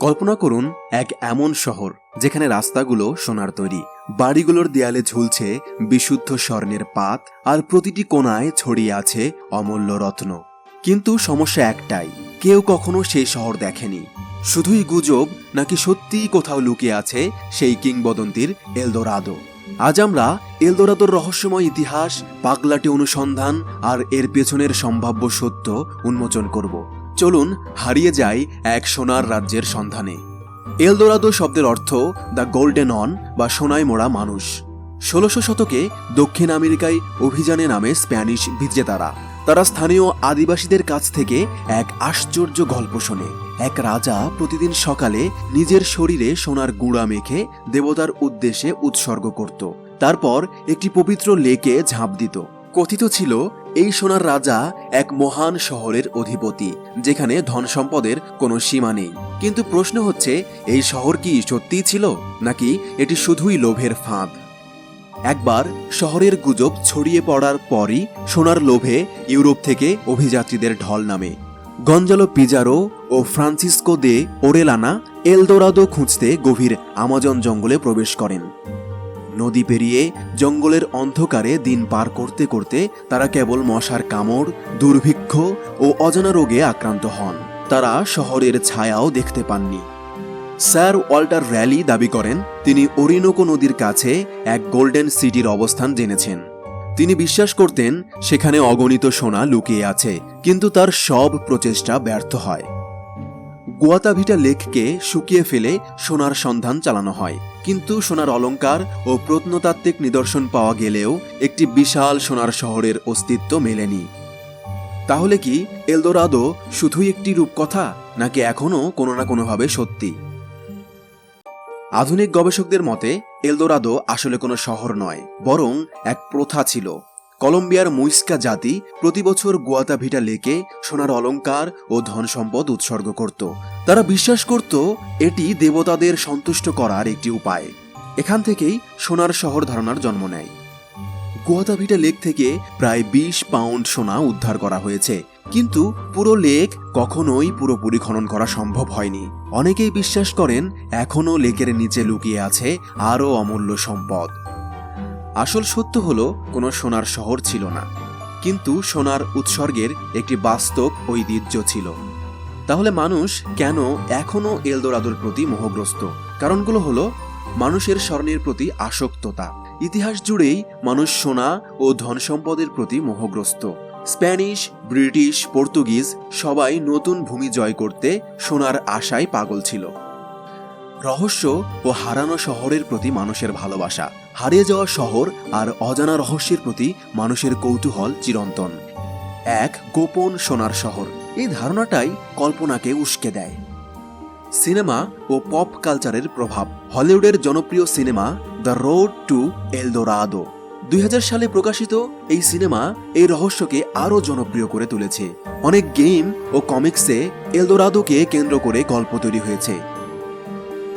কল্পনা করুন এক এমন শহর যেখানে রাস্তাগুলো সোনার তৈরি। বাড়িগুলোর দেয়ালে ঝুলছে বিশুদ্ধ স্বর্ণের পাত আর প্রতিটি কোণায় ছড়িয়ে আছে অমূল্য রত্ন। কিন্তু সমস্যা একটাই, কেউ কখনো সেই শহর দেখেনি। শুধুই গুজব নাকি সত্যিই কোথাও লুকিয়ে আছে সেই কিংবদন্তির এলদোরাদো আজ আমরা এলদোরাদোর রহস্যময় ইতিহাস, পাগলাটে অনুসন্ধান আর এর পেছনের সম্ভাব্য সত্য উন্মোচন করব। চলুন হারিয়ে যাই এক সোনার রাজ্যের সন্ধানে। এলদোরাদো শব্দের অর্থ দ্য গোল্ডেন অন বা সোনায় মোড়া মানুষ ষোলোশো শতকে দক্ষিণ আমেরিকায় অভিযানে নামে স্প্যানিশ বিজেতারা। তারা স্থানীয় আদিবাসীদের কাছ থেকে এক আশ্চর্য গল্প শোনে। এক রাজা প্রতিদিন সকালে নিজের শরীরে সোনার গুঁড়া মেখে দেবতার উদ্দেশ্যে উৎসর্গ করত। তারপর একটি পবিত্র লেকে ঝাঁপ দিত। কথিত ছিল এই সোনার রাজা এক মহান শহরের অধিপতি, যেখানে ধন সম্পদের কোনো সীমা নেই। কিন্তু প্রশ্ন হচ্ছে, এই শহর কি সত্যিই ছিল, নাকি এটি শুধুই লোভের ফাঁদ? একবার শহরের গুজব ছড়িয়ে পড়ার পরই সোনার লোভে ইউরোপ থেকে অভিযাত্রীদের ঢল নামে। গঞ্জালো পিজারো ও Francisco de Orellana El Dorado খুঁজতে গভীর আমাজন জঙ্গলে প্রবেশ করেন। নদী পেরিয়ে জঙ্গলের অন্ধকারে দিন পার করতে করতে তারা কেবল মশার কামড়, দুর্ভিক্ষ ও অজানা রোগে আক্রান্ত হন। তারা শহরের ছায়াও দেখতে পাননি। স্যার ওয়াল্টার র্যালি দাবি করেন, তিনি ওরিনোকো নদীর কাছে এক গোল্ডেন সিটির অবস্থান জেনেছেন। তিনি বিশ্বাস করতেন, সেখানে অগণিত সোনা লুকিয়ে আছে, কিন্তু তার সব প্রচেষ্টা ব্যর্থ হয়। গুয়াতাভিটা লেককে শুকিয়ে ফেলে সোনার সন্ধান চালানো হয়। কিন্তু সোনার অলংকার ও প্রত্নতাত্ত্বিক নিদর্শন পাওয়া গেলেও একটি বিশাল সোনার শহরের অস্তিত্ব মেলেনি। তাহলে কি এলদোরাদো শুধুই একটি রূপকথা, নাকি এখনও কোনো না কোনোভাবে সত্যি? আধুনিক গবেষকদের মতে এলদোরাদো আসলে কোনো শহর নয়, বরং এক প্রথা ছিল। কলম্বিয়ার মুইস্কা জাতি প্রতি বছর গুয়াতাভিটা লেকে সোনার অলংকার ও ধন সম্পদ উৎসর্গ করত। তারা বিশ্বাস করত এটি দেবতাদের সন্তুষ্ট করার একটি উপায়। এখান থেকেই সোনার শহর ধারণার জন্ম নেয়। গুয়াতাভিটা লেক থেকে প্রায় বিশ পাউন্ড সোনা উদ্ধার করা হয়েছে। কিন্তু পুরো লেক কখনোই পুরোপুরি খনন করা সম্ভব হয়নি। অনেকেই বিশ্বাস করেন, এখনও লেকের নিচে লুকিয়ে আছে আরও অমূল্য সম্পদ। আসল সত্য হলো, কোনো সোনার শহর ছিল না। কিন্তু সোনার উৎসর্গের একটি বাস্তব ঐতিহ্য ছিল। তাহলে মানুষ কেন এখনও এলদোরাদোর প্রতি মোহগ্রস্ত? কারণগুলো হলো, মানুষের স্বর্ণের প্রতি আসক্ততা। ইতিহাস জুড়েই মানুষ সোনা ও ধন সম্পদের প্রতি মোহগ্রস্ত। স্প্যানিশ, ব্রিটিশ, পর্তুগিজ সবাই নতুন ভূমি জয় করতে সোনার আশায় পাগল ছিল। রহস্য ও হারানো শহরের প্রতি মানুষের ভালোবাসা। হারিয়ে যাওয়া শহর আর অজানা রহস্যের প্রতি মানুষের কৌতূহল চিরন্তন। এক গোপন সোনার শহর। এই ধারণাটাই কল্পনাকে উস্কে দেয়। সিনেমা ও পপ কালচারের প্রভাব। হলিউডের জনপ্রিয় cinema the road to Eldorado দুই হাজার সালে প্রকাশিত এই সিনেমা এই রহস্যকে আরও জনপ্রিয় করে তুলেছে। অনেক গেম ও কমিক্সে এলদোরাদোকে কেন্দ্র করে গল্প তৈরি হয়েছে।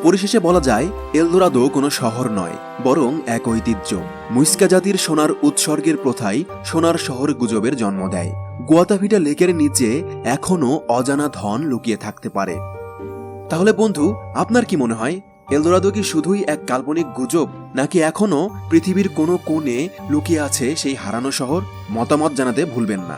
পরিশেষে বলা যায় এলদোরাদো কোনো শহর নয়, বরং এক ঐতিহ্য। মুইস্কা জাতির সোনার উৎসর্গের প্রথাই সোনার শহর গুজবের জন্ম দেয়। গোয়াতাভিটা লেকের নিচে এখনও অজানা ধন লুকিয়ে থাকতে পারে। তাহলে বন্ধু, আপনার কি মনে হয় এলদোরাদো কি শুধুই এক কাল্পনিক গুজব, নাকি এখনও পৃথিবীর কোনো কোণে লুকিয়ে আছে সেই হারানো শহর? মতামত জানাতে ভুলবেন না।